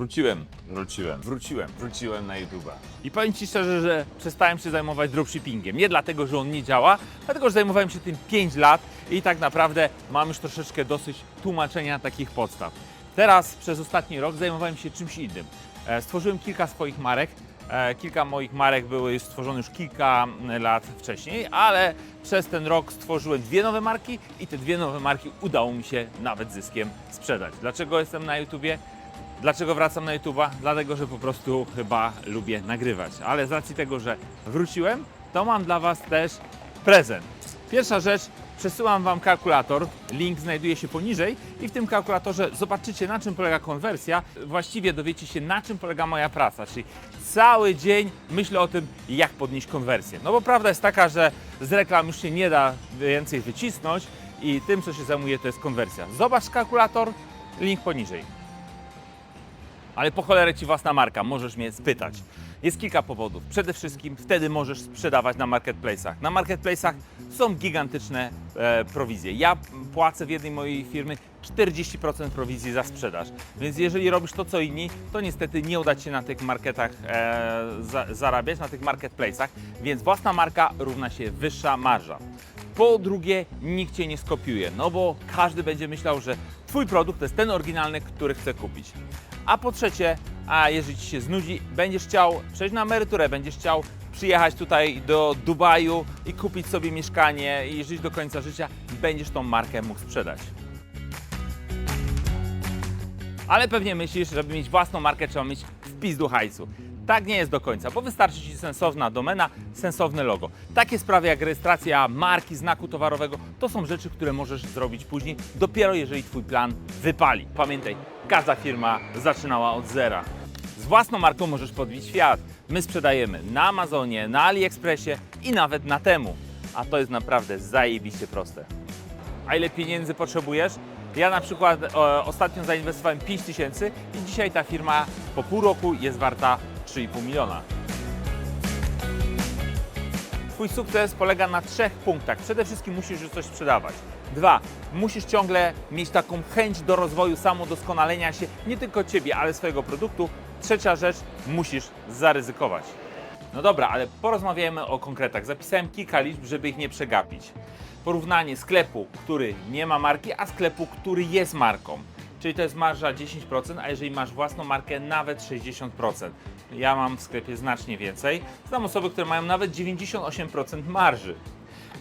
Wróciłem, wróciłem, wróciłem, wróciłem na YouTube'a. I powiem Ci szczerze, że przestałem się zajmować dropshippingiem. Nie dlatego, że on nie działa, dlatego, że zajmowałem się tym 5 lat i tak naprawdę mam już troszeczkę dosyć tłumaczenia takich podstaw. Teraz przez ostatni rok zajmowałem się czymś innym. E, Stworzyłem kilka swoich marek. E, Kilka moich marek były stworzone już kilka mm, lat wcześniej, ale przez ten rok stworzyłem dwie nowe marki i te dwie nowe marki udało mi się nawet zyskiem sprzedać. Dlaczego jestem na YouTubie? Dlaczego wracam na YouTube'a? Dlatego, że po prostu chyba lubię nagrywać. Ale z racji tego, że wróciłem, to mam dla Was też prezent. Pierwsza rzecz, przesyłam Wam kalkulator. Link znajduje się poniżej i w tym kalkulatorze zobaczycie na czym polega konwersja. Właściwie dowiecie się na czym polega moja praca, czyli cały dzień myślę o tym, jak podnieść konwersję. No bo prawda jest taka, że z reklam już się nie da więcej wycisnąć i tym, co się zajmuje, to jest konwersja. Zobacz kalkulator, link poniżej. Ale po cholerę ci własna marka, możesz mnie spytać. Jest kilka powodów. Przede wszystkim wtedy możesz sprzedawać na marketplace'ach. Na marketplace'ach są gigantyczne e, prowizje. Ja płacę w jednej mojej firmy 40% prowizji za sprzedaż. Więc jeżeli robisz to co inni, to niestety nie uda Ci się na tych marketach e, za, zarabiać, na tych marketplace'ach. Więc własna marka równa się wyższa marża. Po drugie, nikt Cię nie skopiuje, no bo każdy będzie myślał, że Twój produkt to jest ten oryginalny, który chce kupić. A po trzecie, a jeżeli Ci się znudzi, będziesz chciał przejść na emeryturę, będziesz chciał przyjechać tutaj do Dubaju i kupić sobie mieszkanie i żyć do końca życia, będziesz tą markę mógł sprzedać. Ale pewnie myślisz, żeby mieć własną markę, trzeba mieć wpis do hajsu. Tak nie jest do końca, bo wystarczy Ci sensowna domena, sensowne logo. Takie sprawy jak rejestracja marki, znaku towarowego, to są rzeczy, które możesz zrobić później, dopiero jeżeli Twój plan wypali. Pamiętaj, każda firma zaczynała od zera. Z własną marką możesz podbić świat. My sprzedajemy na Amazonie, na AliExpressie i nawet na Temu. A to jest naprawdę zajebiście proste. A ile pieniędzy potrzebujesz? Ja na przykład e, ostatnio zainwestowałem 5 tysięcy i dzisiaj ta firma po pół roku jest warta 3,5 miliona. Twój sukces polega na trzech punktach. Przede wszystkim musisz już coś sprzedawać. Dwa, musisz ciągle mieć taką chęć do rozwoju, samodoskonalenia się, nie tylko Ciebie, ale swojego produktu. Trzecia rzecz, musisz zaryzykować. No dobra, ale porozmawiajmy o konkretach. Zapisałem kilka liczb, żeby ich nie przegapić. Porównanie sklepu, który nie ma marki, a sklepu, który jest marką. Czyli to jest marża 10%, a jeżeli masz własną markę, nawet 60%. Ja mam w sklepie znacznie więcej. Znam osoby, które mają nawet 98% marży.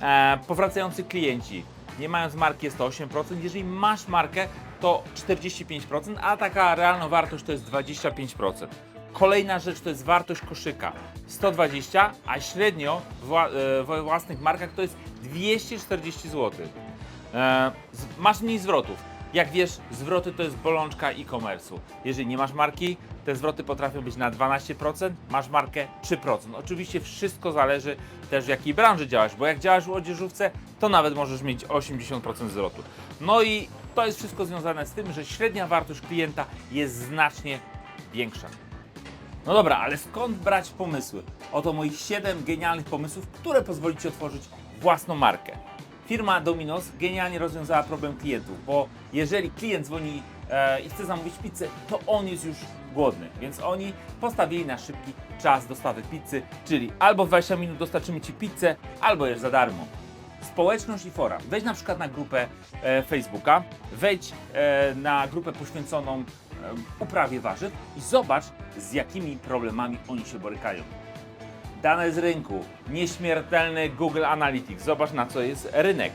E, powracający klienci. Nie mając marki jest to 8%. Jeżeli masz markę, to 45%, a taka realna wartość to jest 25%. Kolejna rzecz to jest wartość koszyka 120, a średnio e, we własnych markach to jest 240 zł. E, masz mniej zwrotów. Jak wiesz, zwroty to jest bolączka e-commerce'u. Jeżeli nie masz marki, te zwroty potrafią być na 12%, masz markę 3%. Oczywiście wszystko zależy też w jakiej branży działasz, bo jak działasz w odzieżówce, to nawet możesz mieć 80% zwrotu. No i to jest wszystko związane z tym, że średnia wartość klienta jest znacznie większa. No dobra, ale skąd brać pomysły? Oto moich 7 genialnych pomysłów, które pozwoli Ci otworzyć własną markę. Firma Domino's genialnie rozwiązała problem klientów, bo jeżeli klient dzwoni e, i chce zamówić pizzę, to on jest już głodny, więc oni postawili na szybki czas dostawy pizzy, czyli albo w 20 minut dostarczymy Ci pizzę, albo jest za darmo społeczność i fora. Wejdź na przykład na grupę e, Facebooka, wejdź e, na grupę poświęconą e, uprawie warzyw i zobacz, z jakimi problemami oni się borykają. Dane z rynku, nieśmiertelny Google Analytics, zobacz na co jest rynek.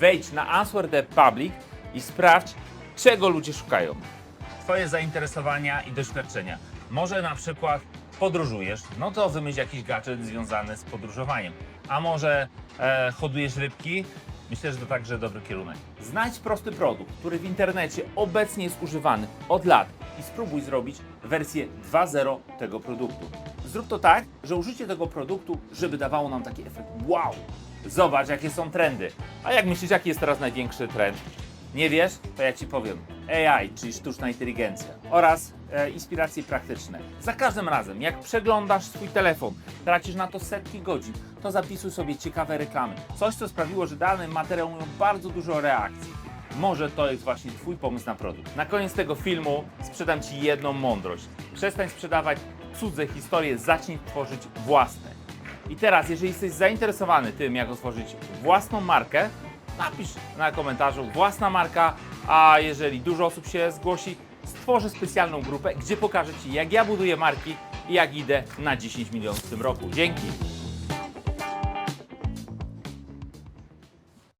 Wejdź na Answer the Public i sprawdź, czego ludzie szukają. Twoje zainteresowania i doświadczenia. Może na przykład podróżujesz, no to wymyśl jakiś gadżet związany z podróżowaniem. A może e, hodujesz rybki? Myślę, że to także dobry kierunek. Znajdź prosty produkt, który w internecie obecnie jest używany od lat i spróbuj zrobić wersję 2.0 tego produktu. Zrób to tak, że użycie tego produktu, żeby dawało nam taki efekt wow! Zobacz, jakie są trendy. A jak myślisz, jaki jest teraz największy trend? Nie wiesz? To ja Ci powiem. AI, czyli sztuczna inteligencja oraz e, inspiracje praktyczne. Za każdym razem, jak przeglądasz swój telefon, tracisz na to setki godzin, to zapisuj sobie ciekawe reklamy. Coś, co sprawiło, że dany materiał miał bardzo dużo reakcji. Może to jest właśnie Twój pomysł na produkt. Na koniec tego filmu sprzedam Ci jedną mądrość. Przestań sprzedawać cudze historie, zacznij tworzyć własne. I teraz, jeżeli jesteś zainteresowany tym, jak otworzyć własną markę, napisz na komentarzu własna marka, a jeżeli dużo osób się zgłosi, stworzę specjalną grupę, gdzie pokażę Ci, jak ja buduję marki i jak idę na 10 milionów w tym roku. Dzięki!